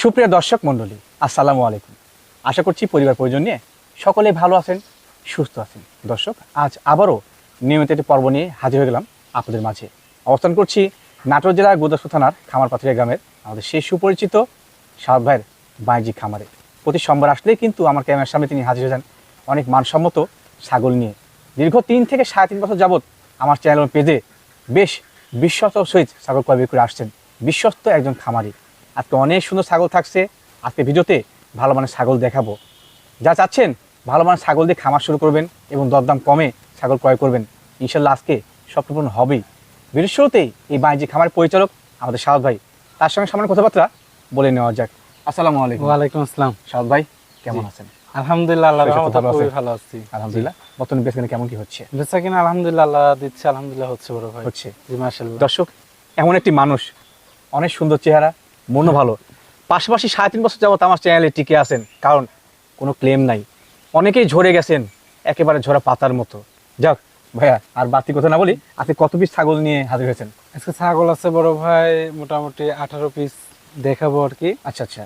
সুপ্রিয় দর্শক মণ্ডলী, আসসালামু আলাইকুম। আশা করছি পরিবার পরিজন নিয়ে সকলে ভালো আছেন, সুস্থ আছেন। দর্শক, আজ আবারও নিয়মিত একটি পর্ব নিয়ে হাজির হয়ে গেলাম আপনাদের মাঝে। অবস্থান করছি নাটোর জেলার গোদাসু থানার খামারপাথরিয়া গ্রামের আমাদের সেই সুপরিচিত সাদ ভাইয়ের বাণিজ্যিক খামারে। প্রতি সোমবার আসলেই কিন্তু আমার ক্যামেরার সামনে তিনি হাজির হয়ে যান অনেক মানসম্মত ছাগল নিয়ে। দীর্ঘ তিন থেকে সাড়ে তিন বছর যাবৎ আমার চ্যানেল পেজে বেশ বিশ্বস্ত সহিত ছাগল ক্রয় বিক্রি করে আসছেন। বিশ্বস্ত একজন খামারি। আজকে অনেক সুন্দর ছাগল থাকছে। আজকে ভিডিওতে ভালো মানের ছাগল দেখাবো। যা চাচ্ছেন ভালো মানের ছাগল দিয়ে খামার শুরু করবেন এবং দরদাম কমে ছাগল ক্রয় করবেন। ইনশাল্লাহ আজকে স্বপ্নপূর্ণ হবেই। ভিডিওর শুরুতেই এই বাণিজ্যিক খামার পরিচালক আমাদের সাহদ ভাই তার সঙ্গে সামান্য কথাবার্তা বলে নেওয়া যাক। আসসালামু আলাইকুম। ওয়ালাইকুম আসসালাম। সাহদ ভাই কেমন আছেন? আলহামদুলিল্লাহ ভালো খুবই ভালো আছি। আলহামদুলিল্লাহ। বর্তমানে কেমন কি হচ্ছে? বেচা কিনা আলহামদুলিল্লাহ আল্লাহ দিচ্ছে আলহামদুলিল্লাহ হচ্ছে বড় ভাই। হচ্ছে। জি মাশাআল্লাহ। দর্শক এমন একটি মানুষ অনেক সুন্দর চেহারা মনও ভালো। পাশাপাশি সাড়ে তিন বছর যাবত আমার চ্যানেলে টিকে আছেন কারণ কোনো ক্লেম নাই। অনেকেই ঝরে গেছেন একেবারে ঝরা পাতার মতো। যাক ভাইয়া আর বাতি কথা না বলি আপনি কত পিস ছাগল নিয়ে হাজির হয়েছেন? আজকে ছাগল আছে বড় ভাই মোটামুটি আঠারো পিস দেখাবো আর কি। আচ্ছা আচ্ছা।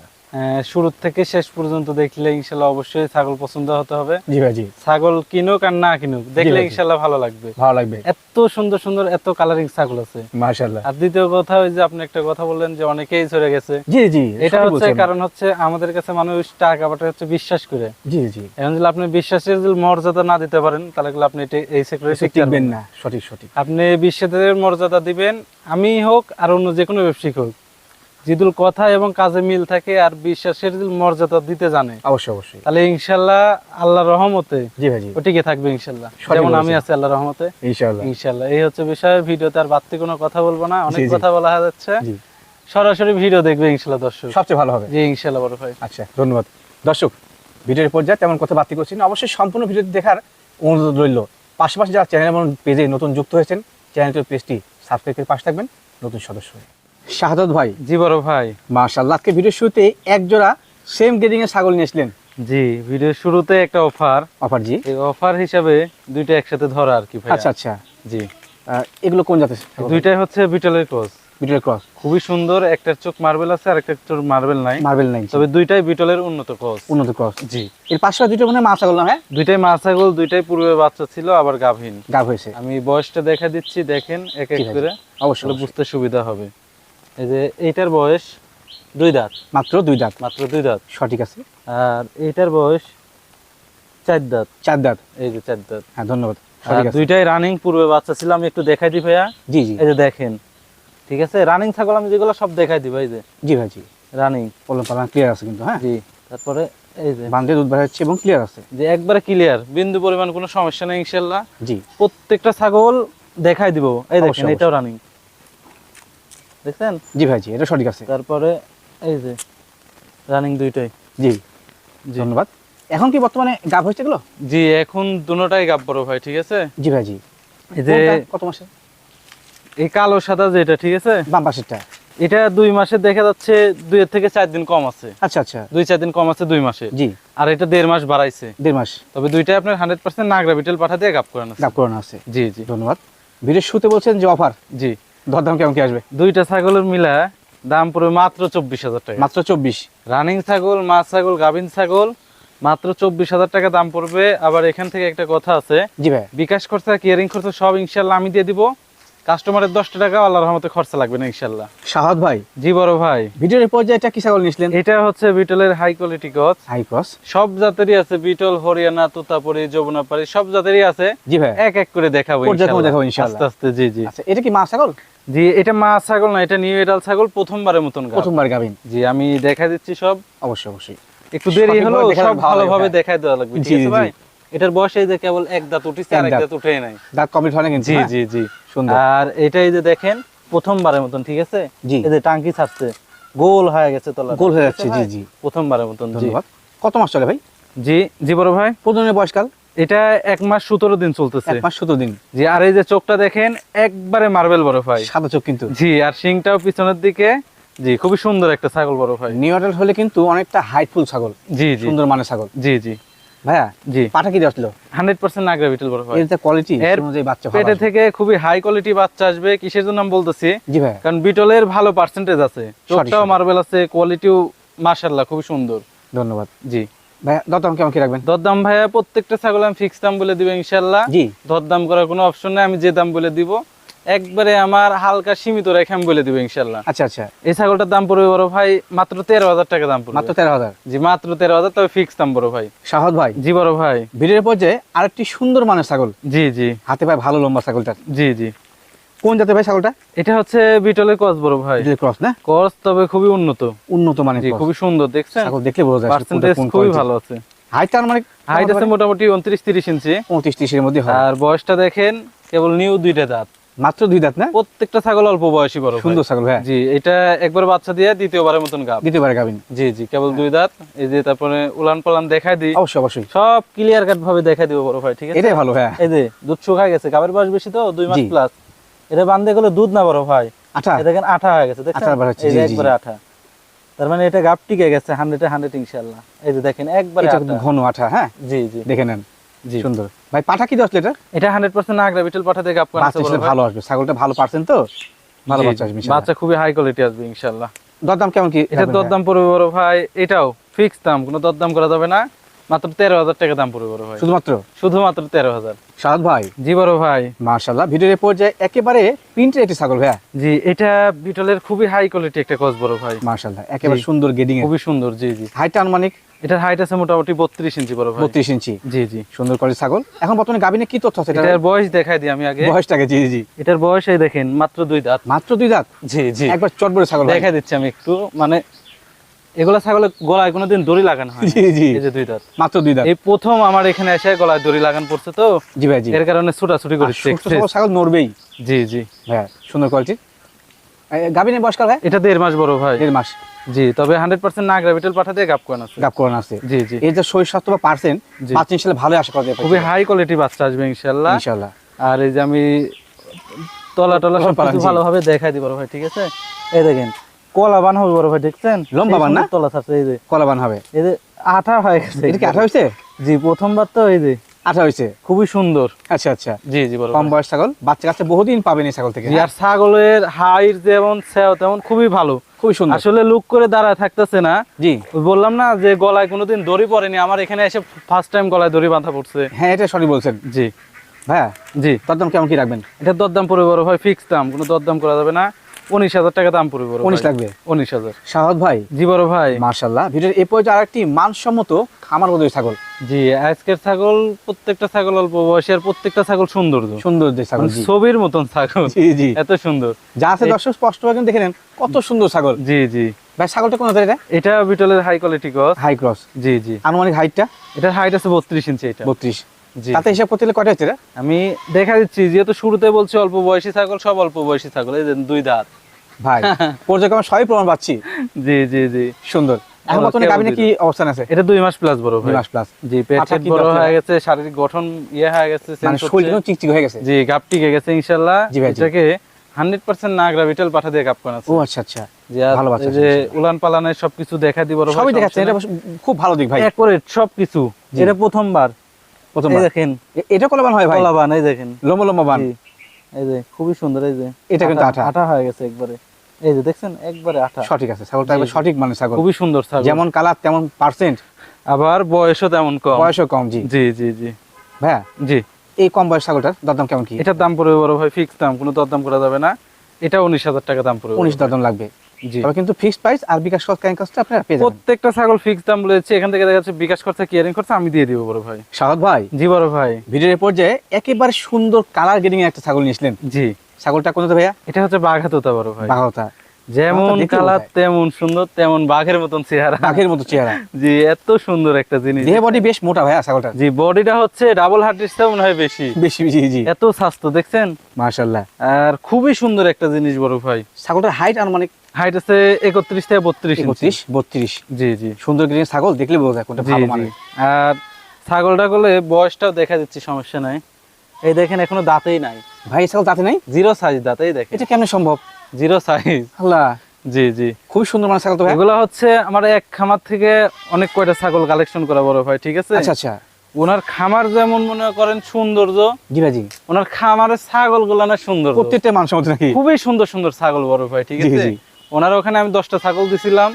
শুরু থেকে শেষ পর্যন্ত দেখলে ইনশাল্লাহ অবশ্যই ছাগল পছন্দ হতে হবে। জি ভাই জি। ছাগল কিনুক আর না কিনুক দেখলে ইনশাল্লাহ ভালো লাগবে। ভালো লাগবে। এত সুন্দর সুন্দর এত কালারিং ছাগল আছে। মাশাআল্লাহ। আর দ্বিতীয় কথা ওই যে আপনি একটা কথা বললেন যে অনেকেই ঝরে গেছে। জি জি এটা হচ্ছে কারণ হচ্ছে আমাদের কাছে মানুষ টাকা পাঠায় হচ্ছে বিশ্বাস করে। জি জি এখন যদি আপনি বিশ্বাসের যদি মর্যাদা না দিতে পারেন তাহলে আপনি এটা- এই সেক্টরে টিকবেন না। সঠিক সঠিক। আপনি বিশ্বাসের মর্যাদা দিবেন আমি হোক আর অন্য যে কোনো ব্যবসায়িক হোক। যেদুল কথা এবং কাজে মিল থাকে আর বিশ্বাসের মর্যাদা দিতে জানে। অবশ্যই অবশ্যই। তাহলে ইনশাল্লাহ আল্লাহর রহমতে জি ভাই জি ও টিকে থাকবে ইনশাল্লাহ। যেমন আমি আছি আল্লাহর রহমতে। ইনশাআল্লাহ ইনশাল্লাহ। এই হচ্ছে বিষয়। ভিডিওতে আর বাড়তি কোনো কথা বলব না। অনেক। কথা বলা যাচ্ছে। সরাসরি ভিডিও দেখবে ইনশাল্লাহ দর্শক। সবচেয়ে ভালো হবে। জি ইনশাল্লাহ বড় ভাই। আচ্ছা ধন্যবাদ। দর্শক ভিডিওর পর্যায়ে তেমন কথা বাতি করছি না। অবশ্যই সম্পূর্ণ ভিডিওটি দেখার অনুরোধ রইল। পাশাপাশি যারা চ্যানেল এবং পেজে নতুন যুক্ত হয়েছেন চ্যানেলটির পেজটি সাবস্ক্রাইব করে পাশে থাকবেন। নতুন সদস্য হয়ে। শাহাদত ভাই। জি বড় ভাই। মার্শাল্লাহ আজকে ভিডিওর শুরুতে এক জোড়া সেম গ্রেডিং এর ছাগল নিয়েছিলেন জি ভিডিওর শুরুতে একটা অফার অফার জি। এই অফার হিসাবে দুইটা একসাথে ধরা আর কি ভাই আচ্ছা আচ্ছা। জি। এগুলো কোন জাতের দুইটাই হচ্ছে বিটলের ক্রস বিটলের ক্রস খুবই সুন্দর একটার চোখ মার্বেল আছে আর একটা চোখ মার্বেল নাই। মার্বেল নাই তবে দুইটাই বিটলের উন্নত ক্রস উন্নত ক্রস জি। এর পাশে দুটো মানে মা ছাগল না হ্যাঁ? দুইটাই মা ছাগল দুইটাই পূর্বে বাচ্চা ছিল আবার গাভীন। গাভ হয়েছে। আমি বয়সটা দেখা দিচ্ছি দেখেন এক এক করে। অবশ্যই। বুঝতে সুবিধা হবে। এই যে এইটার বয়স দুই দাঁত। মাত্র দুই দাঁত। মাত্র দুই দাঁত। সঠিক আছে। আর এইটার বয়স চার দাঁত। চার দাঁত। এই যে চার দাঁত। হ্যাঁ ধন্যবাদ। দুইটাই রানিং পূর্বে বাচ্চা ছিল আমি একটু দেখাই দিই ভাইয়া। জি জি। এই যে দেখেন ঠিক আছে? রানিং ছাগল আমি যেগুলো সব দেখাই দিব এই যে। জি ভাই জি। রানিং পলন পালন ক্লিয়ার আছে কিন্তু হ্যাঁ? জি তারপরে এই যে। বান্ধে দুধ বের হচ্ছে এবং ক্লিয়ার আছে। যে একবারে ক্লিয়ার বিন্দু পরিমাণ কোনো সমস্যা নেই ইনশাল্লাহ জি। প্রত্যেকটা ছাগল দেখাই দিব। এই দেখেন এটাও রানিং দেখছেন? জি ভাই জি এটা সঠিক আছে। তারপরে এই যে রানিং দুইটাই। জি জি। ধন্যবাদ। এখন কি বর্তমানে গাভ হয়েছে এগুলো? জি এখন দুটোটাই গাব বড় ভাই ঠিক আছে? জি ভাই জি এই যে কত মাসে এই কালো সাদা যেটা ঠিক আছে? বাম পাশেরটা। এটা দুই মাসে দেখা যাচ্ছে দুই থেকে চার দিন কম আছে। আচ্ছা আচ্ছা। দুই চার দিন কম আছে দুই মাসে। জি। আর এটা দেড় মাস বাড়াইছে। দেড় মাস। তবে দুইটাই আপনার হান্ড্রেড পার্সেন্ট নাগরা বিটেল পাঠা দিয়ে গাপ করেন গাভ করানো আছে। জি জি। ধন্যবাদ। ভিডিওর শুতে বলছেন যে অফার জি। দরদাম কেমন কি আসবে? দুইটা ছাগলের মিলা দাম পড়বে মাত্র চব্বিশ হাজার টাকা। মাত্র চব্বিশ? রানিং ছাগল মা ছাগল গাভিন ছাগল মাত্র চব্বিশ হাজার টাকা দাম পড়বে। আবার এখান থেকে একটা কথা আছে জি ভাই। বিকাশ খরচা কেয়ারিং খরচা সব ইনশাল্লাহ আমি দিয়ে দিব। কাস্টমারের দশটা টাকা আল্লাহ রহমতে খরচা লাগবে না ইনশাল্লাহ শাহাদ ভাই। জি বড় ভাই। ভিডিওর পর্যায়ে এটা কি ছাগল নিয়েছিলেন এটা হচ্ছে বিটলের হাই কোয়ালিটি গছ হাই ক্রস সব জাতেরই আছে বিটল হরিয়ানা তোতাপুরি যমুনাপাড়ি সব জাতেরই আছে। জি ভাই। এক এক করে দেখাবো। দেখাবো ইনশাল্লাহ। আস্তে আস্তে জি জি। আচ্ছা এটা কি মা ছাগল? জি এটা মা ছাগল না এটা নিউ এডাল ছাগল প্রথমবারের মতন গাব। প্রথমবার গাভিন জি আমি দেখা দিচ্ছি সব। অবশ্যই অবশ্যই। একটু দেরি হলো সব ভালো ভালোভাবে দেখাই দেওয়া লাগবে ঠিক আছে। ভাই? এটার বয়স যে কেবল এক দাঁত উঠেছে আর এক দাঁত। উঠেই নাই। দাঁত কমপ্লিট হয় না জি? জি জি সুন্দর। আর এটাই যে দেখেন প্রথমবারের মতন ঠিক আছে? জি। এই যে টাঙ্কি ছাড়ছে গোল হয়ে গেছে তলা গোল হয়ে যাচ্ছে জি জি। প্রথমবারের মতন ধন্যবাদ। কত মাস চলে ভাই? জি জি বড় ভাই? বয়সকাল এটা এক মাস সতেরো দিন চলতেছে। এক মাস সতেরো দিন। জি আর এই যে চোখটা দেখেন একবারে মার্বেল বড় ভাই। সাদা চোখ কিন্তু। জি আর শিংটাও পিছনের দিকে। জি খুবই সুন্দর একটা ছাগল বড় ভাই। নিউ হলে কিন্তু অনেকটা হাইটফুল ছাগল জি জি। সুন্দর মানের ছাগল। জি জি। ভাইয়া জি। পাঠা কি আসলো? হান্ড্রেড পার্সেন্ট নাগরা বিটল বড় ভাই। এর কোয়ালিটি এর অনুযায়ী বাচ্চা পেটে থেকে খুবই হাই কোয়ালিটি বাচ্চা আসবে কিসের জন্য আমি বলতেছি? জি ভাই কারণ বিটলের ভালো পার্সেন্টেজ আছে। চোখটাও মার্বেল আছে কোয়ালিটিও খুবই সুন্দর। ধন্যবাদ। জি। ভাইয়া দরদাম কেমন কি রাখবেন? দরদাম ভাইয়া প্রত্যেকটা ছাগল আমি ফিক্স দাম বলে দিব ইনশাল্লাহ জি। দরদাম করার কোনো অপশন নেই আমি যে দাম বলে দিব। একবারে আমার হালকা সীমিত রেখে আমি বলে দিব ইনশাল্লাহ আচ্ছা আচ্ছা। এই ছাগলটার দাম পড়বে বড় ভাই মাত্র তেরো হাজার টাকা দাম পড়বে। মাত্র তেরো হাজার। জি মাত্র তেরো হাজার তবে ফিক্স দাম বড় ভাই। শাহদ ভাই। জি বড় ভাই। ভিডিওর পর্যায়ে আরেকটি সুন্দর মানের ছাগল। জি জি। হাতে পায়ে ভালো লম্বা ছাগলটা জি জি। কোন জাতের ভাই ছাগলটা? এটা হচ্ছে বিটলের কস বড় ভাই। ক্রস না? কস তবে খুবই উন্নত। উন্নত মানের খুবই সুন্দর দেখছেন? ছাগল দেখলে বোঝা যায় পার্সেন্টেজ খুবই ভালো আছে। হাইট তার মানে হাইট আছে মোটামুটি উনত্রিশ তিরিশ ইঞ্চি। পঁয়ত্রিশ ত্রিশের মধ্যে হয়। আর বয়সটা দেখেন কেবল নিউ দুইটা দাঁত। মাত্র দুই দাঁত না? প্রত্যেকটা ছাগল অল্প বয়সী বড় সুন্দর ছাগল হ্যাঁ। জি এটা একবার বাচ্চা দিয়ে দ্বিতীয়বারের মতন গাব। দিতে গাবিন। জি জি কেবল দুই দাঁত। এই যে তারপরে উলান পালান দেখাই দিই। অবশ্যই অবশ্যই। সব ক্লিয়ার কাট ভাবে দেখাই দিব বড় ভাই ঠিক আছে? এটাই ভালো হ্যাঁ। এই যে দুধ শুকায় গেছে। গাবের বয়স বেশি তো দুই মাস প্লাস এটা বান্ধে গেলে দুধ না বড় ভাই? দেখেন আঠা হয়ে গেছে দেখছেন? আঠা এই একবারে তার মানে এটা গাব টিকে গেছে হান্ড্রেডে হান্ড্রেড ইনশাল্লাহ এই যে দেখেন একবারে ঘন আঠা হ্যাঁ? জি জি। দেখে নেন। সুন্দর। ভাই পাঠা কি দশ লিটার? এটা হান্ড্রেড পার্সেন্ট আগ্রা বিটেল পাঠাতে গাব আপনার বাচ্চা ভালো আসবে ছাগলটা ভালো পারছেন তো? ভালো বাচ্চা আসবে বাচ্চা খুবই হাই কোয়ালিটি আসবে ইনশাল্লাহ। দরদাম কেমন কি এটা দরদাম পড়বে বড় ভাই এটাও ফিক্স দাম কোনো দরদাম করা যাবে না। মাত্র তেরো হাজার টাকা দাম পড়বে বড় ভাই। শুধুমাত্র? শুধুমাত্র তেরো হাজার। সাদ ভাই। জি বড় ভাই। মার্শাল্লাহ ভিডিওর পর্যায়ে একেবারে প্রিন্টের একটি ছাগল ভাইয়া। জি এটা বিটলের খুবই হাই কোয়ালিটি একটা কস বড় ভাই। মার্শাল্লাহ একেবারে সুন্দর গেডিং খুবই সুন্দর জি জি। হাইট আনুমানিক? এটার হাইট আছে মোটামুটি বত্রিশ ইঞ্চি বড় বত্রিশ ইঞ্চি। জি জি। সুন্দর করে ছাগল। এখন বর্তমানে গাবিনে কি তথ্য আছে? এটার বয়স দেখাই দিই আমি আগে। বয়সটাকে জি জি। এটার বয়স এই দেখেন মাত্র দুই দাঁত। মাত্র দুই দাঁত? জি জি। একবার চটবড়ে ছাগল দেখাই দিচ্ছি আমি একটু মানে এগুলা ছাগলের গলায় কোনোদিন দড়ি লাগানো হয় জি জি। এই যে দুই দাঁত। মাত্র দুই দাঁত। এই প্রথম আমার এখানে এসে গলায় দড়ি লাগান পড়ছে তো। জি ভাই জি। এর কারণে ছুটাছুটি করেছি ছাগল নড়বেই। জি জি। ভাইয়া সুন্দর কোয়ালিটি গাবিনে বয়সকাল ভাই? এটা দেড় মাস বড় ভাই। দেড় মাস। জি তবে হান্ড্রেড পার্সেন্ট না গ্রাভিটাল পাঠাতে গাপ করানো আছে। গাপ করানো আছে। জি জি। এই যে শরীর স্বাস্থ্য বা পার্সেন্ট। পাঁচ ইনশাল্লাহ ভালো আশা করা যায়। খুবই হাই কোয়ালিটি বাচ্চা আসবে ইনশাল্লাহ। ইনশাল্লাহ। আর এই যে আমি তলা টলা সব ভালোভাবে দেখাই দিই বড় ভাই ঠিক আছে? এই দেখেন কলা বান হবে বড় ভাই দেখছেন? লম্বা বান না? তলা থাকছে এই যে। কলাবান হবে। এই যে আঠা হয়ে গেছে। এটা কি আঠা হয়েছে জি প্রথমবার তো এই যে। আঠা হয়েছে খুবই সুন্দর। আচ্ছা আচ্ছা। জি জি বড় কম বয়স ছাগল? বাচ্চা কাছে বহুদিন পাবেন এই ছাগল থেকে আর ছাগলের হাইট যেমন সেও তেমন খুবই ভালো। খুবই সুন্দর। আসলে লুক করে দাঁড়ায় থাকতেছে না। জি। বললাম না যে গলায় কোনোদিন দড়ি পড়েনি। আমার এখানে এসে ফার্স্ট টাইম গলায় দড়ি বাঁধা পড়ছে। হ্যাঁ এটা সঠিক বলছেন। জি। হ্যাঁ জি। তার দাম কেমন কি রাখবেন? এটা দরদাম পড়বে বড় ভাই ফিক্স দাম। কোনো দরদাম করা যাবে না। উনিশ হাজার টাকা দাম পড়বে উনিশ লাগবে? উনিশ হাজার। শাহাদ ভাই? জি বড় ভাই। মার্শাল্লাহ ভিডিওর এই পর্যায়ে আরেকটি মানসম্মত খামার বোধ ছাগল। জি আজকের ছাগল প্রত্যেকটা ছাগল অল্প বয়সী প্রত্যেকটা ছাগল সৌন্দর্য সুন্দর ছাগল মানে ছবির মতন ছাগল। জি জি। এত সুন্দর। যা আছে দর্শক স্পষ্ট ভাবে দেখে নেন কত সুন্দর ছাগল। জি জি। ভাই ছাগলটা কোন জায়গায় এটা? বিটলের হাই কোয়ালিটি গছ হাই ক্রস জি জি। আনুমানিক হাইটটা এটার হাইট আছে বত্রিশ ইঞ্চি এটা। বত্রিশ। তাতে হিসাব করতে কয়টা হচ্ছে রে? আমি দেখা দিচ্ছি যেহেতু শুরুতে বলছি অল্প বয়সী ছাগল সব অল্প বয়সী ছাগল এই দুই দাঁত। ভাই পর্যায়ক্রমে সবই প্রমাণ পাচ্ছি। জি জি জি। সুন্দর। এখন বর্তমানে গাবিনে কি অবস্থান আছে? এটা দুই মাস প্লাস বড় দুই মাস প্লাস জি পেট পাঠা টেট কি বড় হয়ে গেছে শারীরিক গঠন ইয়ে হয়ে গেছে মানে change চিকচিক হয়ে গেছে। জি গাপ টিকে গেছে ইনশাল্লাহ। জি ভাই, জি। এটাকে হান্ড্রেড পার্সেন্ট না গ্রাভিটাল পাঠা দিয়ে গাপ করা আছে ও আচ্ছা আচ্ছা। ভালো বাচ্চা যে উলান পালানের সবকিছু দেখা দিব সবই দেখাচ্ছে এটা খুব ভালো দিক ভাই। সবকিছু। এটা প্রথমবার। প্রথম দেখেন। এটা কলাবান হয় ভাই? কলাবান এই দেখেন। লম্বা লম্বা বান। এই যে খুবই সুন্দর এই যে। এটা কিন্তু আঠা। আঠা। হয়ে গেছে একবারে। এই যে দেখছেন? একবারে আঠা। সঠিক আছে ছাগলটা একবার সঠিক মানে ছাগল। খুবই সুন্দর ছাগল। যেমন কালার তেমন পার্সেন্ট আবার বয়সও তেমন কম। বয়সও কম জি। জি জি জি। ভাইয়া জি। এই কম বয়স ছাগলটার দরদাম কেমন কি? এটার দাম পড়বে বড় ভাই ফিক্স দাম কোনো দরদাম করা যাবে না। এটা উনিশ হাজার টাকা দাম পড়বে উনিশ দরদাম লাগবে। তবে কিন্তু ফিক্সড প্রাইস আর বিকাশ খরচ ক্যান কস্ট আপনারা পেয়ে যাবেন। প্রত্যেকটা ছাগল ফিক্স দাম বলেছে এখান থেকে দেখা যাচ্ছে বিকাশ খরচা কিয়ারিং খরচা আমি দিয়ে দিব বড় ভাই। শাহাদ ভাই জি বড় ভাই। ভিডিওর পর্যায়ে একেবারে সুন্দর কালার গেডিং একটা ছাগল নিয়েছিলেন। জি। ছাগলটা কোন ভাইয়া? এটা হচ্ছে বাঘাতোতা বড় ভাই। যেমন কালার তেমন সুন্দর তেমন বাঘের মতন চেহারা। বাঘের মতো চেহারা। জি এত সুন্দর একটা জিনিস। দেহ বডি বেশ মোটা ভাইয়া ছাগলটা। জি বডিটা হচ্ছে ডাবল হার্টের চেয়ে মনে হয় বেশি। বেশি বেশি জি। এত স্বাস্থ্য দেখছেন? মাশাআল্লাহ। আর খুবই সুন্দর একটা জিনিস বড় ভাই। ছাগলটার হাইট আনুমানিক হাইট আছে একত্রিশ থেকে বত্রিশ একত্রিশ বত্রিশ। জি জি। সুন্দর গেডিং ছাগল দেখলে বোঝা যায় কোনটা ভালো আর ছাগলটা করলে বয়সটাও দেখা দিচ্ছি সমস্যা নাই। এই দেখেন এখনও দাঁতেই নাই। ভাই ছাগল নাই? জিরো সাইজ দাঁতেই দেখেন। এটা কেমনে সম্ভব? জিরো সাইজ আল্লাহ। জি জি। খুবই সুন্দর ছাগল তো এগুলো হচ্ছে আমার এক খামার থেকে অনেক কয়টা ছাগল কালেকশন করা বড় ভাই ঠিক আছে? আচ্ছা আচ্ছা। ওনার খামার যেমন মনে করেন সৌন্দর্য জি ভাই ওনার খামারের ছাগলগুলো না সুন্দর প্রত্যেকটা মানসম্মত নাকি? খুবই সুন্দর সুন্দর ছাগল বড় ভাই ঠিক আছে। ওনার ওখানে আমি দশটা ছাগল দিছিলাম।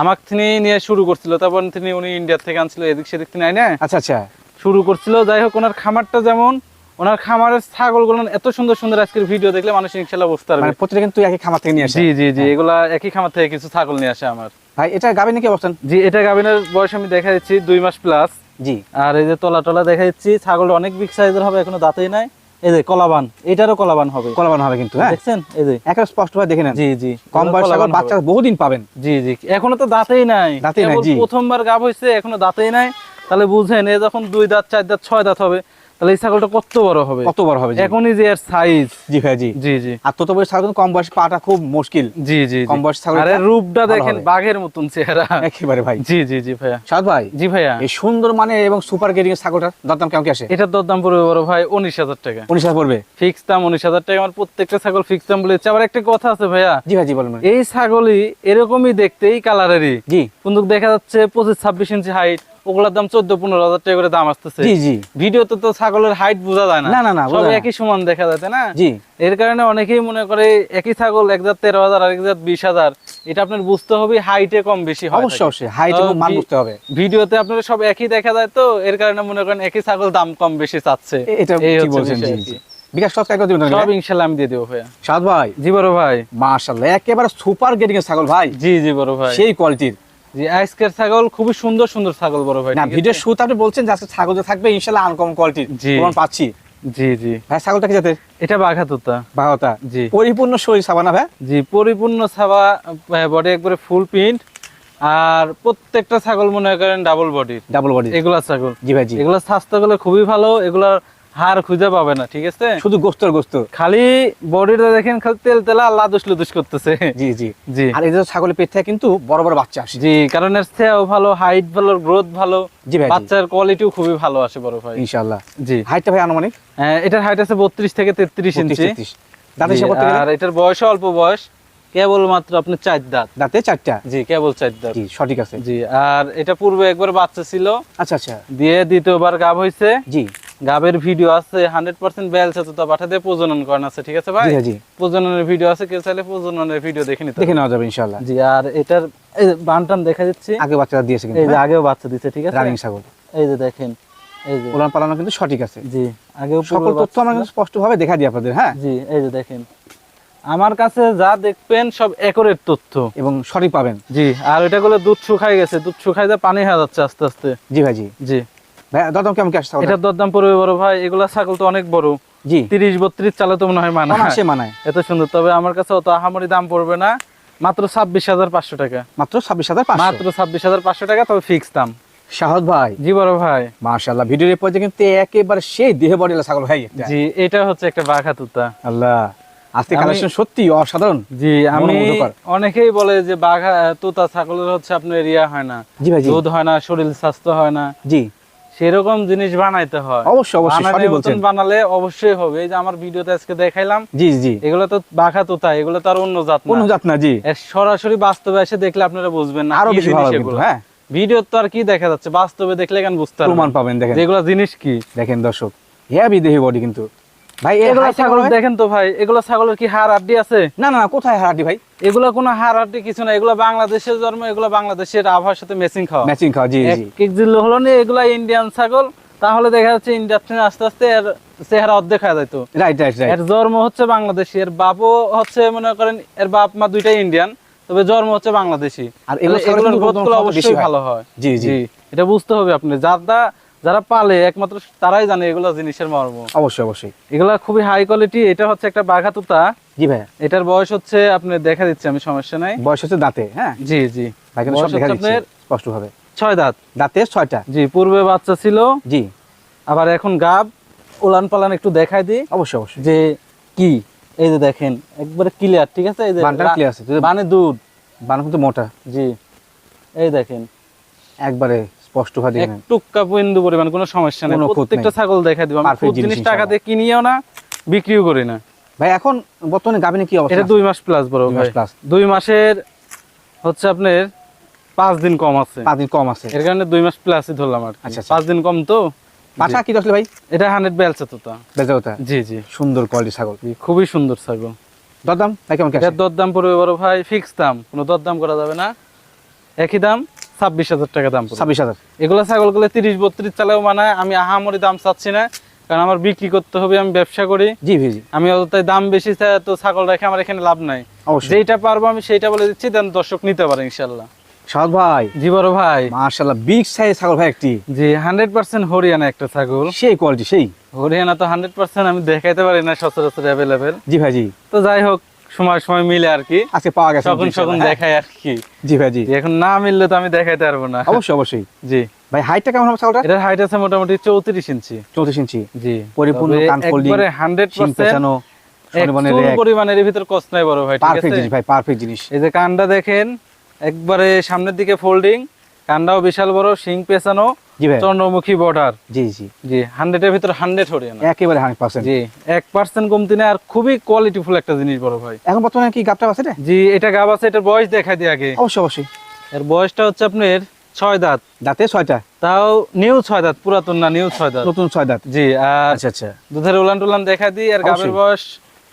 আমার তিনি নিয়ে শুরু করছিল। তারপর তিনি উনি ইন্ডিয়া থেকে আনছিল এদিক সেদিক থেকে আইনে। আচ্ছা আচ্ছা। শুরু করছিল। যাই হোক ওনার খামারটা যেমন ওনার খামারের ছাগলগুলো এত সুন্দর সুন্দর আজকের ভিডিও দেখলে মানুষ ইনশাল্লাহ বুঝতে পারবে। মানে প্রতিটা কিন্তু একই খামার থেকে নিয়ে আসে। জি জি জি এগুলা একই খামার থেকে কিছু ছাগল নিয়ে আসে আমার। ভাই এটা গাবে কি অবস্থান? জি এটা গাভিনের বয়স আমি দেখা দিচ্ছি দুই মাস প্লাস জি। আর এই যে তলা টলা দেখা দিচ্ছি ছাগলটা অনেক বিগ সাইজের হবে এখনও দাঁতেই নাই। এই যে কলাবান এটারও কলাবান হবে। কলাবান হবে কিন্তু হ্যাঁ। দেখছেন? এই যে। একটা স্পষ্ট ভাবে দেখে নেন। জি জি। কম বয়স। বাচ্চা বহুদিন পাবেন। জি জি। এখনও তো দাঁতেই নাই। দাঁতেই নাই, জি। প্রথমবার গাব হয়েছে এখনও দাঁতেই নাই। তাহলে বুঝেন এ যখন দুই দাঁত চার দাঁত ছয় দাঁত হবে তাহলে এই ছাগলটা কত বড় হবে? কত বড় হবে এখনই যে এর সাইজ জি ভাই জি। জি জি। আর বয়স ছাগল কম বয়স পাটা খুব মুশকিল। জি জি কম বয়স ছাগল আরে রূপটা দেখেন বাঘের মতন চেহারা। একেবারে ভাই। জি জি জি ভাইয়া। সাদ ভাই জি ভাইয়া। এই সুন্দর মানে এবং সুপার গেডিং এর ছাগলটার দরদাম কেমন কি আসে? এটার দরদাম পড়বে বড় ভাই উনিশ হাজার টাকা। উনিশ হাজার পড়বে? ফিক্স দাম উনিশ হাজার টাকা আমার প্রত্যেকটা ছাগল ফিক্স দাম বলেছে আবার একটা কথা আছে ভাইয়া। জি ভাই জি বলেন এই ছাগলই এরকমই দেখতে এই কালারেরই জি। কিন্তু দেখা যাচ্ছে পঁচিশ ছাব্বিশ ইঞ্চি হাইট ওগুলোর দাম চোদ্দ পনেরো হাজার টাকা করে দাম আসতেছে। জি জি। ভিডিওতে তো ছাগলের হাইট বোঝা যায় না। না, না, সব একই সমান দেখা তাই না? জি। এর কারণে অনেকেই মনে করে একই ছাগল এক হাজার তেরো হাজার আরেক হাজার বিশ হাজার। এটা আপনার বুঝতে হবে হাইটে কম বেশি হয় অবশ্যই অবশ্যই। হাইট এবং মান বুঝতে হবে। ভিডিওতে আপনারা সব একই দেখা যায় তো? এর কারণে মনে করেন একই ছাগল দাম কম বেশি চাচ্ছে। এটা হচ্ছে বলছেন জি জি। বিকাশ সব একবার দিবেন সব ইনশাল্লাহ আমি দিয়ে দেবো ভাইয়া। সাদ ভাই। জি বড় ভাই। মাশাআল্লাহ একেবারে সুপার গেডিং এর ছাগল ভাই। জি জি বড় ভাই। সেই কোয়ালিটির জি আজকের ছাগল খুবই সুন্দর সুন্দর ছাগল বড় ভাই না ভিডিও শুরুতে আপনি বলছেন যে আজকে ছাগল যে থাকবে ইনশাআল্লাহ আনকমন কোয়ালিটির প্রমাণ পাচ্ছি। জি জি। ভাই ছাগলটা কি জাতের? এটা বাঘা তোতা জি। পরিপূর্ণ শরীর সাবানা ভাই? জি পরিপূর্ণ ছাবা বডি একবারে ফুল প্রিন্ট আর প্রত্যেকটা ছাগল মনে করেন ডাবল বডি ডাবল বডি এগুলা ছাগল। জি ভাই জি। এগুলা স্বাস্থ্যগুলো খুবই ভালো এগুলার হাড় খুঁজে পাবে না ঠিক আছে? শুধু গোস্তর গোস্ত। খালি বডিটা দেখেন খালি তেল তেলা আল্লাহ দুস লুদুস করতেছে। জি জি। জি। আর এদের ছাগলের পেট থেকে কিন্তু বড় বড় বাচ্চা আসে। জি কারণ এর সেও ভালো হাইট ভালো গ্রোথ ভালো। জি ভাই বাচ্চার কোয়ালিটিও খুবই ভালো আসে বড় ভাই। ইনশাআল্লাহ। জি। হাইটটা ভাই আনুমানিক? হ্যাঁ, এটার হাইট আছে বত্রিশ থেকে তেত্রিশ 32, ইঞ্চি। 33 দাঁতে জি, হিসাব করতে আর এটার বয়সও অল্প বয়স কেবল মাত্র আপনি চার দাঁত। দাঁতে চারটা? জি কেবল চার দাঁত। জি সঠিক আছে। জি আর এটা পূর্বে একবার বাচ্চা ছিল। আচ্ছা আচ্ছা। দিয়ে দ্বিতীয়বার গাব হয়েছে জি। গাবের ভিডিও আছে হান্ড্রেড পার্সেন্ট বেলছে তো তা পাঠা দিয়ে প্রজনন করানো আছে ঠিক আছে ভাই? জি জি প্রজননের ভিডিও আছে কেউ চাইলে প্রজননের ভিডিও দেখে নিতে দেখে। নেওয়া যাবে ইনশাআল্লাহ। জি আর এটার এই বানটান দেখা যাচ্ছে? আগে বাচ্চারা দিয়েছে কিন্তু এই যে আগেও বাচ্চা দিচ্ছে ঠিক আছে? রানিং ছাগল। এই যে দেখেন এই যে। ওলান পালানো কিন্তু সঠিক আছে। জি আগেও সকল তথ্য আমরা কিন্তু স্পষ্ট ভাবে দেখা দিই আপনাদের হ্যাঁ? জি এই যে দেখেন আমার কাছে যা দেখবেন সব একরের তথ্য। এবং সঠিক পাবেন। জি আর এটা গুলো দুধ শুকাই গেছে দুধ শুকাই যা পানি হয়ে যাচ্ছে আস্তে আস্তে। জি ভাই জি। জি। ভাই দাদম কেমন কি আসছে ছাগলটা? দরদাম পড়বে বড় ভাই এগুলা ছাগল তো অনেক বড়। জি। তিরিশ বত্রিশ চালে তো মনে হয় মানা অনায়াসে মানায়। এত সুন্দর তবে আমার কাছে অত আহামরি দাম পড়বে না। মাত্র ছাব্বিশ হাজার পাঁচশো টাকা। মাত্র ছাব্বিশ হাজার পাঁচশো। মাত্র ছাব্বিশ হাজার পাঁচশো টাকা তবে ফিক্স দাম। শাহদ ভাই। জি বড় ভাই। মাশাআল্লাহ ভিডিওর পর্যায়ে কিন্তু একেবারে সেই দেহে বডি ছাগল ভাই একটা। জি এটা হচ্ছে একটা বাঘা তুতা। আল্লাহ আজকে কালেকশন সত্যি অসাধারণ। জি আমি অনেকেই বলে যে বাঘা তোতা ছাগলের হচ্ছে আপনার ইয়া হয় না। জি ভাই দুধ হয় না শরীর স্বাস্থ্য হয় না। জি। সেরকম জিনিস বানাইতে হয়। অবশ্যই অবশ্যই সঠিক বলছেন। বানালে অবশ্যই হবে। এই যে আমার ভিডিওতে আজকে দেখাইলাম জি জি। এগুলো তো বাঘা তোতা এগুলো তো আর অন্য জাত না। অন্য জাত না জি। সরাসরি বাস্তবে এসে দেখলে আপনারা বুঝবেন না আরও বেশি ভালো হবে হ্যাঁ। ভিডিও তো আর কি দেখা যাচ্ছে? বাস্তবে দেখলে কেন বুঝতে প্রমাণ পারবেন পাবেন দেখেন। যেগুলো জিনিস কি? দেখেন দর্শক হেভি বিদেহী বডি কিন্তু। ভাই এগুলো ছাগল দেখেন তো ভাই এগুলো ছাগলের কি হাড় আড্ডি আছে? না না কোথায় হারাটি ভাই? এগুলো কোনো হাড় আড্ডি কিছু না এগুলো বাংলাদেশের জন্ম এগুলো বাংলাদেশের আবহাওয়ার সাথে ম্যাচিং খাওয়া। ম্যাচিং খাওয়া জি জি। হলো না এগুলা ইন্ডিয়ান ছাগল তাহলে দেখা যাচ্ছে থেকে আস্তে আস্তে এর চেহারা অর্ধেক হয়ে রাইট রাইট রাইট এর জন্ম হচ্ছে বাংলাদেশি এর বাপও হচ্ছে মনে করেন এর বাপ মা দুইটাই ইন্ডিয়ান তবে জন্ম হচ্ছে বাংলাদেশি। আর এগুলো এগুলোর অবশ্যই ভালো হয়। জি জি। জি এটা বুঝতে হবে আপনি। যারা যারা পালে একমাত্র তারাই জানে এগুলো জিনিসের মর্ম। অবশ্যই অবশ্যই। এগুলা খুবই হাই কোয়ালিটি এটা হচ্ছে একটা বাঘা তুতা। জি ভাই এটার বয়স হচ্ছে আপনি দেখা দিচ্ছি আমি সমস্যা নাই। বয়স হচ্ছে দাঁতে হ্যাঁ? জি জি। আপনার স্পষ্ট ভাবে ছয় দাঁত। দাঁতে ছয়টা? জি পূর্বে বাচ্চা ছিল। জি। আবার এখন গাব উলান পালান একটু দেখাই দিই। অবশ্যই অবশ্যই। যে কি? এই যে দেখেন একবারে ক্লিয়ার ঠিক আছে? এই যে ক্লিয়ার আছে বানে দুধ। বান কিন্তু মোটা। জি। এই দেখেন। একবারে স্পষ্ট ভাবে বিন্দু পরিমাণ কোনো সমস্যা নেই। প্রত্যেকটা ছাগল দেখা দিব। আমি খুব জিনিস জিনিস টাকা দিয়ে কিনিও না বিক্রিও করি না। ভাই এখন বর্তমানে গাবিনে কি অবস্থা? এটা দুই মাস প্লাস বড় ভাই। দুই মাসের হচ্ছে আপনার পাঁচ দিন কম আছে। পাঁচ দিন কম আছে। এর কারণে দুই মাস প্লাসই ধরলাম আর আচ্ছা, আচ্ছা। পাঁচ দিন কম তো? পাঠা কি ভাই? এটা হান্ড্রেড তা বেজাওতা জি জি। সুন্দর কোয়ালিটি ছাগল। খুবই সুন্দর ছাগল। দরদাম? ভাই কেমন? দরদাম পড়বে বড় ভাই ফিক্স দাম। কোনো দরদাম করা যাবে না। একই দাম। ছাব্বিশ হাজার টাকা দাম ছাব্বিশ হাজার। এগুলো ছাগলগুলো তিরিশ বত্রিশ চালেও মানায় আমি আহামরি দাম চাচ্ছি না কারণ আমার বিক্রি করতে হবে আমি ব্যবসা করি। জি আমি দাম বেশি তো ছাগল রেখে আমার এখানে লাভ নাই। যেইটা পারব আমি সেইটা বলে দিচ্ছি দেন দর্শক নিতে পারে ইনশাল্লাহ সাদ ভাই। জি বড় ভাই। মার্শাল্লাহ বিগ সাইজ ছাগল ভাই একটি। জি হান্ড্রেড পার্সেন্ট হরিয়ানা একটা ছাগল। সেই কোয়ালিটি সেই। হরিয়ানা তো হান্ড্রেড পার্সেন্ট আমি দেখাইতে পারি না সচরাচর জি ভাই জি। তো যাই হোক সময় সময় মিলে আর কি। আজকে পাওয়া গেছে ইনশাআল্লাহ, হ্যাঁ। দেখাই আর কি। জি ভাই জি। এখন না মিললে তো আমি দেখাইতে পারব না। অবশ্যই অবশ্যই। জি। ভাই হাইটটা কেমন হবে ছাগলটা এটার হাইট আছে মোটামুটি চৌত্রিশ ইঞ্চি। চৌত্রিশ ইঞ্চি। জি। পরিপূর্ণ তবে কান folding, একবারে হান্ড্রেড শিং পেঁচানো সোনাবনের রেক। পরিমাণের ভিতর কষ্ট নাই বড় ভাই ঠিক পারফেক্ট আছে? জিনিস ভাই পারফেক্ট জিনিস। এই যে কানটা দেখেন একবারে সামনের দিকে ফোল্ডিং কানটাও বিশাল বড় শিং পেছানো জি ভাই। চন্দ্রমুখী বর্ডার জি জি। জি ভিতর হান্ড্রেড হরিয়ানা একেবারে হান্ড্রেড পার্সেন্ট জি এক পার্সেন্ট কমতি নেই আর খুবই কোয়ালিটিফুল একটা জিনিস বড় ভাই। এখন বর্তমানে কি গাপটা আছে জি এটা গাব আছে এটার বয়স দেখা দিই আগে। অবশ্যই অবশ্যই। এর বয়সটা হচ্ছে আপনার ছয় দাঁত। দাঁতে ছয়টা? তাও নিউ ছয় দাঁত পুরাতন না নিউ ছয় দাঁত। নতুন ছয় দাঁত। জি আচ্ছা আচ্ছা। দুধের উলান টুলান দেখা দিই আর গাবের বয়স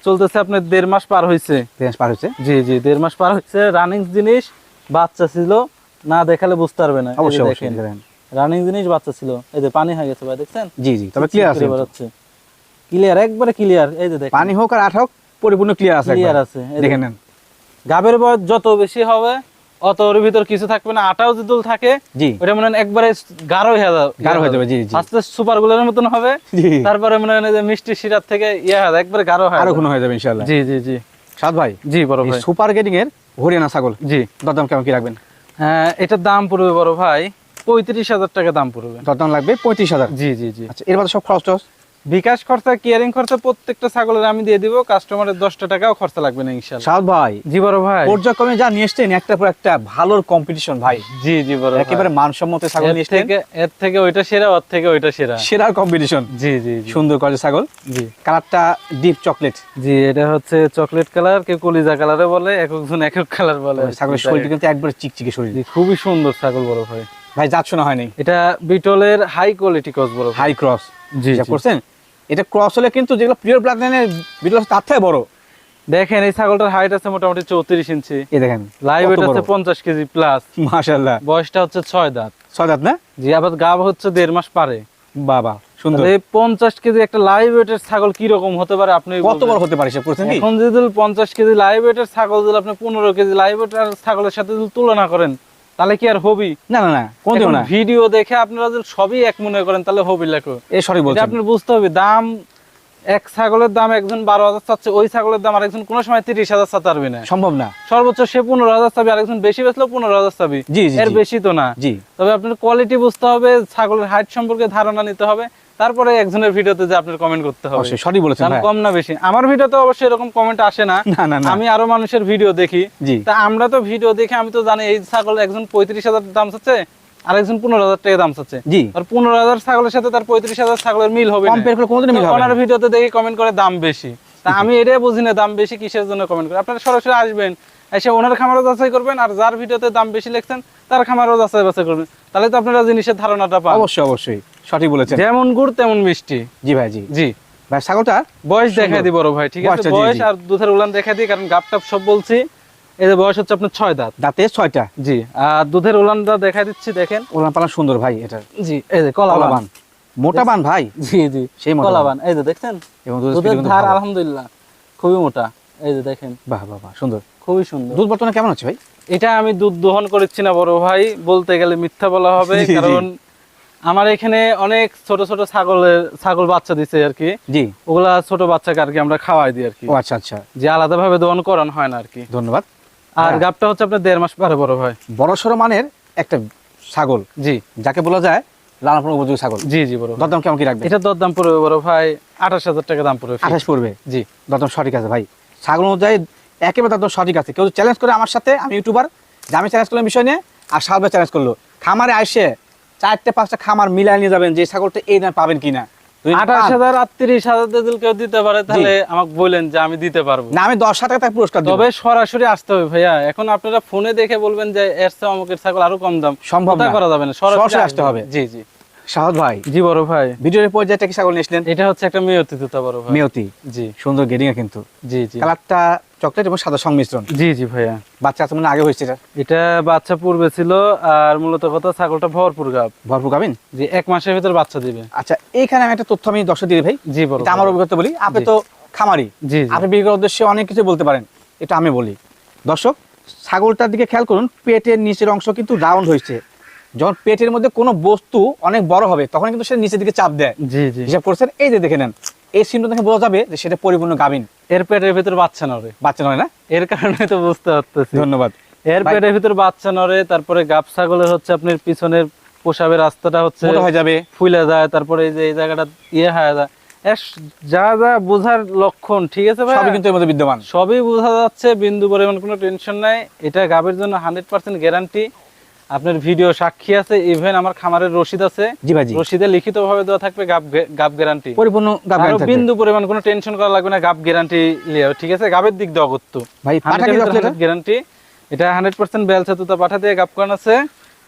চলতেছে আপনার দেড় মাস পার হয়েছে রেঞ্জ পার হচ্ছে জি জি দেড় মাস পার হচ্ছে রানিং জিনিস বাচ্চা ছিল না দেখালে বুঝতে পারবে না। অবশ্যই দেখেন। রানিং জিনিস বাচ্চা ছিল। এই যে পানি হয়ে গেছে ভাই দেখছেন? জি জি তবে ক্লিয়ার আছে। কিন্তু। ক্লিয়ার একবারে ক্লিয়ার এই যে দেখেন। পানি হোক আর আট হোক পরিপূর্ণ ক্লিয়ার আছে ক্লিয়ার আছে দেখে দেখেন। নেন। গাবের বয়স যত বেশি হবে অত ওর ভিতর কিছু থাকবে না। আটাও যদি দুল থাকে জি। ওটা মনে হয় একবারে গাঢ় হয়ে যাবে। গাঢ় হয়ে যাবে, জি, জি। আস্তে সুপারগুলোর মতন হবে জি। তারপরে মনে হয় যে মিষ্টি সিরাপ থেকে ইয়া হবে, একবারে গাঢ় হয় আরও ঘন হয়ে যাবে ইনশাআল্লাহ। জি জি জি। সাদ ভাই জি বড় ভাই। সুপার গেটিং এর হরিয়ানা ছাগল জি। দরদাম কেমন কি রাখবেন? হ্যাঁ এটার দাম পড়বে বড় ভাই পঁয়ত্রিশ হাজার টাকা দাম পড়বে। দরদাম লাগবে পঁয়ত্রিশ হাজার। জি জি জি। আচ্ছা এর মধ্যে সব খরচ টরচ? বিকাশ খরচা কেয়ারিং খরচা প্রত্যেকটা ছাগলের আমি দিয়ে দিব কাস্টমারের দশটা টাকাও খরচা লাগবে না ইনশাল্লাহ সাদ ভাই জি বড় ভাই। পর্যায়ক্রমে যা নিয়ে এসছেন একটা পর একটা ভালোর কম্পিটিশন ভাই। জি জি বড় একেবারে মানসম্মত ছাগল নিয়ে থেকে এর থেকে ওইটা সেরা ওর থেকে ওইটা সেরা। সেরা কম্পিটিশন জি জি জি। সুন্দর করে ছাগল। জি। কালারটা ডিপ চকলেট জি এটা হচ্ছে চকলেট কালার কেউ কলিজা কালারে বলে এক একজন এক এক কালার বলে। ছাগলের শরীরটা কিন্তু একবারে চিকচিকে শরীর। খুবই সুন্দর ছাগল বড় ভাই। ভাই জাত শোনা হয়নি। এটা বিটলের হাই কোয়ালিটি কস বড় হাই ক্রস জি করছেন? এটা ক্রস হলে কিন্তু যেগুলো পিওর ব্লাড লাইনের ভিডিও তার থেকে বড়। দেখেন এই ছাগলটার হাইট আছে মোটামুটি চৌত্রিশ ইঞ্চি। এই দেখেন লাইভ কত ওয়েট আছে পঞ্চাশ কেজি প্লাস বয়সটা হচ্ছে ছয় দাঁত। ছয় দাঁত না? জি আবার গাব হচ্ছে দেড় মাস পারে। বাবা সুন্দর। তাহলে পঞ্চাশ কেজি একটা লাইভ ওয়েটের ছাগল কি রকম হতে পারে আপনি কত বড় হতে পারে এখন যদি পঞ্চাশ কেজি লাইভ ওয়েটের ছাগল যদি আপনি পনেরো কেজি লাইভ ওয়েটের ছাগলের সাথে যদি তুলনা করেন তাহলে কি আর হবি না না না কোন দিও না। ভিডিও দেখে আপনারা যদি সবই এক মনে করেন তাহলে হবি লেখো। এই সরি বলছি আপনি বুঝতে হবে দাম এক ছাগলের দাম একজন বারো হাজার চাচ্ছে ওই ছাগলের দাম আরেকজন কোনো সময় তিরিশ হাজার চাতে পারবে না। সম্ভব না। সর্বোচ্চ সে পনেরো হাজার চাবি আরেকজন বেশি বেচলেও পনেরো হাজার চাবি। জি জি এর বেশি তো না। জি। তবে আপনার কোয়ালিটি বুঝতে হবে ছাগলের হাইট সম্পর্কে ধারণা নিতে হবে। তারপরে একজনের ভিডিওতে যে আপনার কমেন্ট করতে হবে। সরি বলেছেন কম না বেশি। আমার ভিডিওতে অবশ্যই এরকম কমেন্ট আসে না। আমি আরও মানুষের ভিডিও দেখি। তা আমরা তো ভিডিও দেখে আমি তো জানি এই ছাগল একজন পঁয়ত্রিশ হাজার দাম চাচ্ছে আর একজন পনেরো হাজার টাকা দাম চাচ্ছে। জি। আর পনেরো হাজার ছাগলের সাথে তার পঁয়ত্রিশ হাজার ছাগলের মিল হবে না। কম্পেয়ার করে কোনোদিন মিল তো হবে ওনার ভিডিওতে দেখি কমেন্ট করে দাম বেশি। তা আমি এটাই বুঝি না দাম বেশি কিসের জন্য কমেন্ট করে। আপনারা সরাসরি আসবেন এসে ওনার খামারও যাচাই করবেন আর যার ভিডিওতে দাম বেশি লিখছেন তার খামারও যাচাই বাছাই করবেন। তাহলে তো আপনারা জিনিসের ধারণাটা পাবেন অবশ্যই অবশ্যই। সঠিক বলেছেন। যেমন গুড় তেমন মিষ্টি। জি ভাই জি। জি। ভাই ছাগলটা বয়স। দেখাই দিই বড় ভাই ঠিক আছে? বয়স আর দুধের উলান দেখাই দিই কারণ গাপ টাপ সব বলছি। এই যে বয়স হচ্ছে আপনার ছয় দাঁত। দাঁতে ছয়টা। জি। আর দুধের উলানটা দেখা দিচ্ছি দেখেন। ওলান পালান সুন্দর ভাই এটা। জি এই যে কলাবান। কলাবান। মোটা বান ভাই। জি জি। সেই কলাবান এই যে দেখছেন? এবং দুধের ধার আলহামদুলিল্লাহ খুবই মোটা এই যে দেখেন। বাহ বাহ বাহ সুন্দর। খুবই সুন্দর। দুধ বর্তমানে কেমন আছে ভাই? এটা আমি দুধ দোহন করেছি না বড় ভাই বলতে গেলে মিথ্যা বলা হবে। কারণ আমার এখানে অনেক ছোট ছোট ছাগলের ছাগল বাচ্চা দিছে আর কি। জি। ওগুলা ছোট বাচ্চাকে আর কি আমরা খাওয়াই দিই আর কি। আচ্ছা আচ্ছা। যে আলাদা ভাবে দহন করানো হয় না আর কি। ধন্যবাদ। আর হ্যাঁ। গাবটা হচ্ছে আপনার দেড় মাস পারে বড় ভাই বড় সড়ো মানের একটা ছাগল। জি। যাকে বলা যায় লালন উপযোগী ছাগল। জি জি বড় দরদাম কেমন কি রাখবে এটা দরদাম পড়বে বড় ভাই আঠাশ হাজার টাকা দাম পড়বে আঠাশ পড়বে? জি। দরদাম সঠিক আছে ভাই। ছাগল অনুযায়ী একেবারে দরদাম সঠিক আছে। কেউ চ্যালেঞ্জ করে আমার সাথে আমি ইউটিউবার যে আমি চ্যালেঞ্জ করলাম বিষয় নিয়ে আর সালবে চ্যালেঞ্জ করল। খামারে আসে চারটে পাঁচটা খামার মিলাই নিয়ে যাবেন যে ছাগলটা এই দাম পাবেন কিনা। আঠাশ হাজার আটত্রিশ হাজার যদি কেউ দিতে পারে তাহলে আমাকে বললেন যে আমি দিতে পারব। না আমি দশ হাজার টাকা পুরস্কার তবে সরাসরি আসতে হবে ভাইয়া। এখন আপনারা ফোনে দেখে বলবেন যে এর চেয়ে অমুকের ছাগল আরও কম দাম। সম্ভব করা যাবে না? সরাসরি সরাসরি আসতে হবে। জি জি। ভাই। জি বড় ভাই। ভিডিওর পর্যায়ে কি ছাগল নিয়েছিলেন এটা হচ্ছে একটা মেয়তি তুতা বড় ভাই। মেয়তি। জি। সুন্দর গেডিং কিন্তু। জি জি। কালারটা চকলেট এবং সাদা সংমিশ্রণ। জি জি ভাইয়া। বাচ্চা আছে মানে আগে হয়েছে এটা? এটা বাচ্চা পূর্বে ছিল আর মূলত কথা ছাগলটা ভরপুর গাব। ভরপুর গাবিন? জি এক মাসের ভিতর বাচ্চা দিবে। আচ্ছা এইখানে আমি একটা তথ্য আমি দর্শক দিই। ভাই জি এটা আমার অভিজ্ঞতা বলি। আপনি তো খামারি। জি জি। আপনি বিক্রি করার উদ্দেশ্যে অনেক কিছু বলতে পারেন। এটা আমি বলি। দর্শক ছাগলটার দিকে খেয়াল করুন পেটের নিচের অংশ কিন্তু রাউন্ড হয়েছে। যখন পেটের মধ্যে কোনো বস্তু অনেক বড় হবে তখন কিন্তু সে নিচের দিকে চাপ দেয়। জি জি। হিসাব করছেন এই যে দেখে নেন। এই চিহ্ন দেখে বোঝা যাবে যে সেটা পরিপূর্ণ গাবিন এর পেটের ভিতর বাচ্চা নড়ে। বাচ্চা নয় না? এর কারণে তো বুঝতে পারতেছি। ধন্যবাদ। এর পেটের ভিতর বাচ্চা নড়ে তারপরে গাব ছাগলের হচ্ছে আপনার পিছনের পোশাবের রাস্তাটা হচ্ছে হয়ে যাবে। ফুলে যায় তারপরে এই যে এই জায়গাটা ইয়ে হয়ে যায়। যা যা বোঝার লক্ষণ ঠিক আছে ভাই? সবই কিন্তু এর মধ্যে বিদ্যমান। সবই বোঝা যাচ্ছে বিন্দু পরিমাণ কোনো টেনশন নাই। এটা গাবের জন্য হান্ড্রেড পার্সেন্ট গ্যারান্টি আপনার ভিডিও সাক্ষী আছে ইভেন আমার খামারের রসিদ আছে। জি ভাই রসিদে লিখিত ভাবে দেওয়া থাকবে গাব গাব গ্যারান্টি পরিপূর্ণ আরও থাকবে। বিন্দু পরিমাণ কোনো টেনশন করা লাগবে না গাব গ্যারান্টি লিয়ে ঠিক আছে? গাবের দিক দিয়ে অগত্য। ভাই পাঠা কি গ্যারান্টি এটা? হান্ড্রেড পার্সেন্ট বেল ছাতুতা পাঠা দিয়ে গাব করান আছে।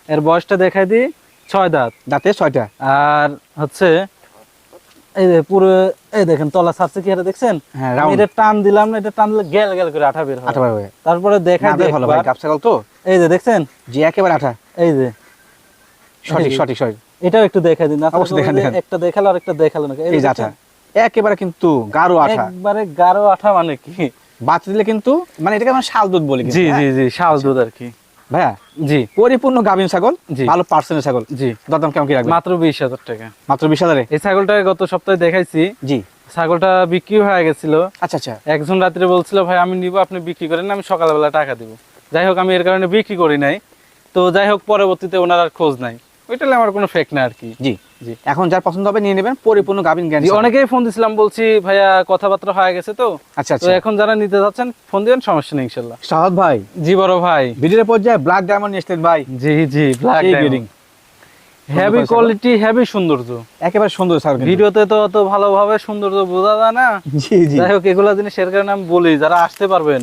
এর বয়সটা দেখাই দিই। ছয় দাঁত। দাঁতে ছয়টা। আর হচ্ছে এই যে পুরো এই দেখেন তলা ছাড়ছে কি এটা দেখছেন? হ্যাঁ এটা টান দিলাম না এটা টান দিলে গেল গেল করে আঠা বের হয় আঠা বার হয়ে তারপরে দেখাই ভালো ভাই গাব ছাগল তো। এই যে দেখছেন? জি একেবারে আঠা। এই যে। সঠিক সঠিক সঠিক। এটাও একটু দেখাই দিন। আপনার অবশ্যই দেখান, দেখান। একটা দেখাল আর একটা দেখাল না এই যে আঠা। একেবারে কিন্তু গাঢ় আঠা। একবারে গাঢ় আঠা মানে কি? বাচ্চা দিলে কিন্তু মানে এটাকে আমরা শাল দুধ বলি জি হ্যাঁ? জি জি শাল দুধ আর কি। ভাইয়া জি। পরিপূর্ণ গাভিন ছাগল জি। ভালো পার্সেন্টের ছাগল। জি। দরদাম কেমন কি রাখবেন? মাত্র বিশ হাজার টাকা। মাত্র বিশ হাজারে? এই ছাগলটা গত সপ্তাহে দেখাইছি। জি। ছাগলটা বিক্রি হয়ে গেছিল। আচ্ছা আচ্ছা। একজন রাত্রে বলছিল ভাই আমি নিব আপনি বিক্রি করেন আমি সকালবেলা টাকা দিব। যাই হোক আমি এর কারণে বিক্রি করি নাই। তো যাই হোক পরবর্তীতে ওনার আর খোঁজ নাই। ওইটা আমার কোনো ফেক না আর কি। জি। জি। এখন যার পছন্দ হবে নিয়ে নেবেন পরিপূর্ণ গাভিন জ্ঞান অনেকেই ফোন দিছিলাম বলছি ভাইয়া কথাবার্তা হয়ে গেছে তো? আচ্ছা তো আচ্ছা। এখন যারা নিতে যাচ্ছেন ফোন দিবেন সমস্যা নেই ইনশাল্লাহ। সাহদ ভাই। জি বড় ভাই। ভিডিওর পর্যায়ে ব্ল্যাক ডায়মন্ড নিয়ে এসলেন ভাই। জি জি black breeding। Heavy quality heavy সৌন্দর্য। একেবারে সুন্দর কিন্তু। ভিডিওতে তো অত ভালোভাবে সৌন্দর্য বোঝা যায় না। জি জি। যাই হোক এগুলা জিনিস এর কারণে আমি বলি যারা আসতে পারবেন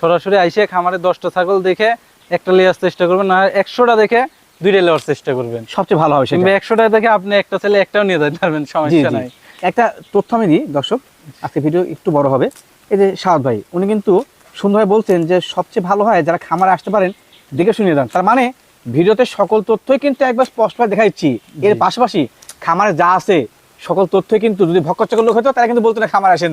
সরাসরি আইসে খামারে দশটা ছাগল দেখে একটা লেয়ার চেষ্টা করবেন না একশোটা দেখে দুইটা লেয়ার চেষ্টা করবেন। সবচেয়ে ভালো হবে সেটা। একশোটা দেখে আপনি একটা ছেলে একটাও নিয়ে যেতে পারবেন সমস্যা নাই। একটা তথ্য আমি দিই দর্শক আজকে ভিডিও একটু বড় হবে। এই যে সাহদ ভাই উনি কিন্তু সুন্দরভাবে বলছেন যে সবচেয়ে ভালো হয় যারা খামারে আসতে পারেন দেখে শুনিয়ে দেন তার মানে ভিডিওতে সকল তথ্যই কিন্তু একবার স্পষ্টভাবে দেখা দিচ্ছি। এর পাশাপাশি খামারে যা আছে সকল তথ্যই কিন্তু যদি ভক্কচকর লোক হতো তারা কিন্তু বলতো না খামারে আসেন।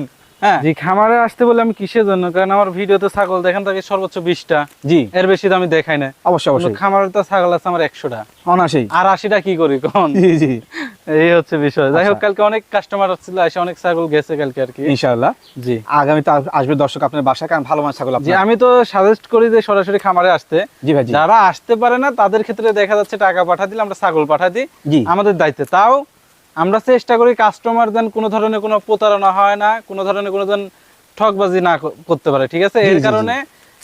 জি খামারে আসতে বলে আমি কিসের জন্য? কারণ আমার ভিডিওতে ছাগল দেখেন থাকে সর্বোচ্চ বিশটা। জি। এর বেশি তো আমি দেখাই না। অবশ্যই অবশ্যই। খামারে তো ছাগল আছে আমার একশোটা। অনাসেই আর আশিটা কি করি কোন? জি জি। এই হচ্ছে বিষয়। যাই হোক আচ্ছা। কালকে অনেক কাস্টমার আসছিল এসে অনেক ছাগল গেছে কালকে আর কি। ইনশাআল্লাহ। জি। আগামীতে আস- আসবে দর্শক আপনার বাসায় কারণ ভালো মাছ ছাগল জি আমি তো সাজেস্ট করি যে সরাসরি খামারে আসতে। জি ভাই যারা আসতে পারে না তাদের ক্ষেত্রে দেখা যাচ্ছে টাকা পাঠা দিলে আমরা ছাগল পাঠা দিই। জি। আমাদের দায়িত্বে। তাও আমরা চেষ্টা করি কাস্টমার যেন কোনো ধরনের কোনো প্রতারণা হয় না কোনো ধরনের কোনো যেন ঠকবাজি না করতে পারে ঠিক আছে? এর। কারণে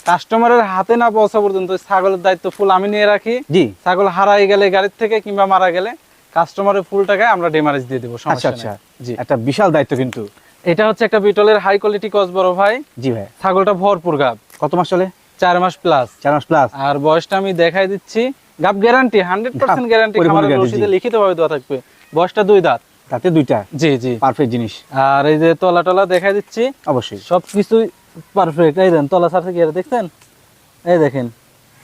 কাস্টমারের হাতে না পৌঁছা পর্যন্ত ছাগলের দায়িত্ব ফুল আমি নিয়ে রাখি। জি। ছাগল হারাই গেলে গাড়ির থেকে কিংবা মারা গেলে কাস্টমারের ফুল টাকায় আমরা ডেমারেজ দিয়ে দেবো আচ্ছা আচ্ছা। জি। একটা বিশাল দায়িত্ব কিন্তু। এটা হচ্ছে একটা বিটলের হাই কোয়ালিটি কস বড় ভাই। জি ভাই। ছাগলটা ভরপুর গাব। কত মাস চলে? চার মাস প্লাস চার মাস প্লাস আর বয়সটা আমি দেখাই দিচ্ছি। গাব গ্যারান্টি হান্ড্রেড পার্সেন্ট গ্যারান্টি খামারের রসিদে জি। লিখিত ভাবে দেওয়া থাকবে। বয়সটা দুই দাঁত। তাতে দুইটা জি জি। পারফেক্ট জিনিস। আর এই যে তলা টলা দেখাই দিচ্ছি। অবশ্যই। সবকিছু পারফেক্ট এই দেন তলা ছাড়ছে কি দেখছেন? এই দেখেন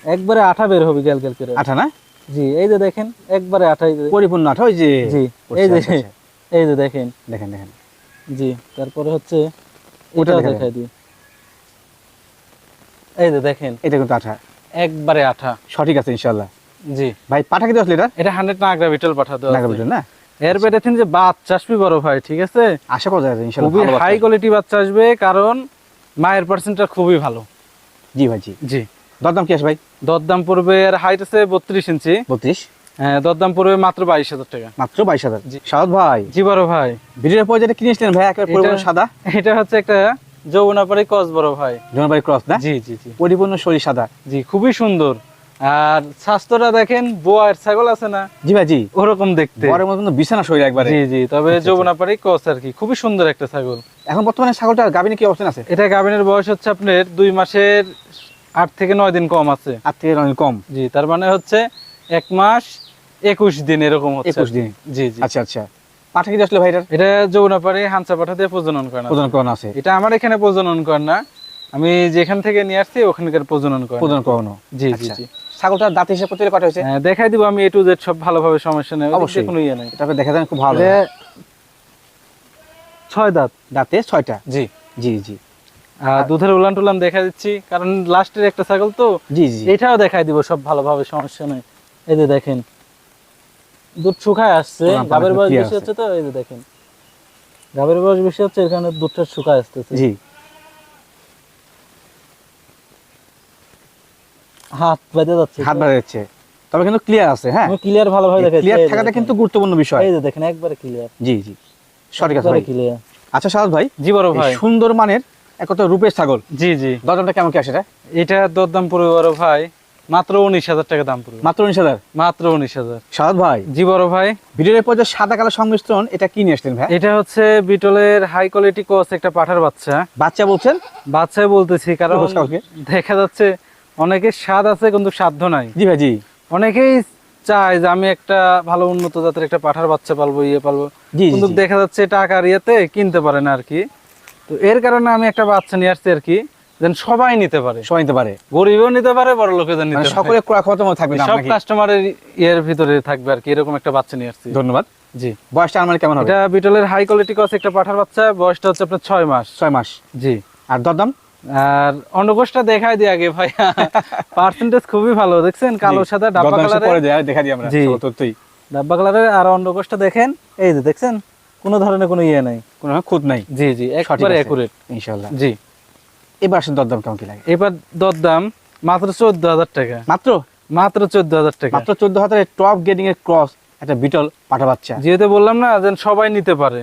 একবারে আঠা বের হবে গেল গেল করে। আঠা না? জি এই যে দেখেন একবারে আঠা পরিপূর্ণ আঠা ওই যে জি এই যে আচ্ছা, আচ্ছা। এই যে দেখেন। দেখেন দেখেন। জি তারপরে হচ্ছে ওটা দেখাই দিই। এই যে দেখেন। এটা কিন্তু আঠা। একবারে আঠা। সঠিক আছে ইনশাল্লাহ জি। ভাই পাঠা কি দশ লিটার এটা হান্ড্রেড নাগরা বিটল পাঠা দেওয়া নাগা আছে। না? এর পেটে থেকে যে বাচ্চা আসবে বড় ভাই ঠিক আছে? আশা করা যায় খুবই হাই কোয়ালিটি বাচ্চা আসবে কারণ মায়ের পার্সেন্টটা খুবই ভালো। জি ভাই জি। জি। দরদাম কি আছে ভাই? দরদাম পড়বে এর হাইট আছে বত্রিশ ইঞ্চি। বত্রিশ? হ্যাঁ দরদাম পড়বে মাত্র বাইশ হাজার টাকা। মাত্র বাইশ হাজার। জি। সাদ ভাই। জি বড় ভাই। ভিডিওর পর যেটা কিনেছিলেন ভাই একেবারে পরিপূর্ণ সাদা। এটা হচ্ছে একটা যৌবনাপাড়ি ক্রস বড় ভাই। জনবাড়ি ক্রস না? জি জি জি। পরিপূর্ণ শরীর সাদা। জি খুবই সুন্দর। আর স্বাস্থ্যটা দেখেন বোয়ার ছাগল আছে না? জি ভাই জি। ওরকম দেখতে। বরের মতো বিছানা শরীর একবারে। জি জি তবে আচ্ছা, আচ্ছা। যৌবনাপাড়ি কস আর কি খুবই সুন্দর একটা ছাগল। এখন বর্তমানে ছাগলটা গাবিনে কি অবস্থান আছে? এটা গাভিনের বয়স হচ্ছে আপনার দুই মাসের আট থেকে নয় দিন কম আছে। আর থেকে অনেক কম। জি তার মানে হচ্ছে এক মাস একুশ দিন এরকম হচ্ছে। একুশ দিন। জি জি। আচ্ছা আচ্ছা। পাঠা কি আসলে ভাই এটা যৌবনাপাড়ি হানসা পাঠা দিয়ে প্রজনন করে না ওজন কোন আছে। এটা আমার এখানে প্রজনন করে না। আমি যেখান থেকে নিয়ে আসছি ওখানকার প্রজনন করে প্রদান করানো। জি জি আচ্ছা। জি। ছাগলটার দাঁত হিসেবে প্রতিটা কটা হয়েছে। হ্যাঁ, দেখাই দিব আমি এ টু জেড সব ভালোভাবে সমস্যা নেই অবশ্যই। কোনো ইয়ে নেই। দেখা খুব ভালো ছয় দাঁত। দাঁতে ছয়টা? জি। জি জি। দুধের উলান টুলান দেখা দিচ্ছি কারণ লাস্টের একটা ছাগল তো। জি জি। এটাও দেখাই দিব সব ভালোভাবে সমস্যা নেই। এই যে দেখেন দুধ শুকায় আসছে গাবের বয়স বেশি হচ্ছে তো এই যে দেখেন। গাবের বয়স বেশি হচ্ছে এখানে দুধটা শুকায় আসতেছে। জি। হাত বেঁধে যাচ্ছে। হাত বাড়া যাচ্ছে। তবে কিন্তু ক্লিয়ার আছে হ্যাঁ? ক্লিয়ার ভালোভাবে দেখাচ্ছি ক্লিয়ার থাকাটা কিন্তু গুরুত্বপূর্ণ বিষয়। এই যে দেখেন একবারে ক্লিয়ার জি জি। সঠিক আছে ভাই। ক্লিয়ার আচ্ছা সাদ ভাই জি বড় ভাই। সুন্দর মানের রূপের ছাগল। জি জি। দরদামটা কেমন কি আসে এটা? এটা দরদাম পড়বে বড় ভাই মাত্র উনিশ হাজার টাকা দাম পড়বে মাত্র উনিশ হাজার? মাত্র উনিশ হাজার। সাদ ভাই। জি বড় ভাই। ভিডিওর পর সাদা কালো সংমিশ্রণ এটা কি নিয়ে আসলেন ভাই? এটা হচ্ছে বিটলের হাই কোয়ালিটি কোচ একটা পাঠার বাচ্চা। বাচ্চা বলছেন? বাচ্চাই বলতেছি কারণ দেখা যাচ্ছে অনেকের স্বাদ আছে কিন্তু সাধ্য নাই। জি ভাই জি। অনেকেই চায় যে আমি একটা ভালো উন্নত জাতের একটা পাঠার বাচ্চা পালবো ইয়ে পালবো। কিন্তু দেখা যাচ্ছে টাকার ইয়েতে কিনতে পারে না আর কি তো এর কারণে আমি একটা বাচ্চা নিয়ে আসছি আর কি যেন সবাই নিতে পারে। সবাই নিতে পারে। গরিবও নিতে পারে বড় লোকেদের মানে নিতে পারে। সকলে ক্রয় ক্ষমতা থাকবে সব কাস্টমারের ইয়ের ভিতরে থাকবে আর কি এরকম একটা বাচ্চা নিয়ে আসছি। ধন্যবাদ। জি। বয়সটা আমার কেমন হবে? এটা বিটলের হাই কোয়ালিটি কস একটা পাঠার বাচ্চা বয়সটা হচ্ছে আপনার ছয় মাস। ছয় মাস। জি। আর দরদাম? আর অন্নকোষটা দেখাই দিই আগে ভাই পার্সেন্টেজ খুবই ভালো দেখছেন? কালো সাদা ডাব্বা সে পরে কালারের দেয়, দেখা দিই আমরা জি। ডাব্বা কালারের আর অন্নকোষটা দেখেন এই যে দেখছেন? কোনো ধরনের কোনো ইয়ে নাই। কোনো খুদ নাই। জি জি একবারে আছে। একুরেট ইনশাআল্লাহ। জি। এবার আসেন দরদাম কেমন কি লাগে? এবার দরদাম মাত্র চোদ্দ হাজার টাকা। মাত্র? মাত্র চোদ্দ হাজার টাকা। মাত্র চোদ্দ হাজারের টপ গেটিং এর ক্রস একটা বিটল পাঠা বাচ্চা যেহেতু বললাম না যেন সবাই নিতে পারে।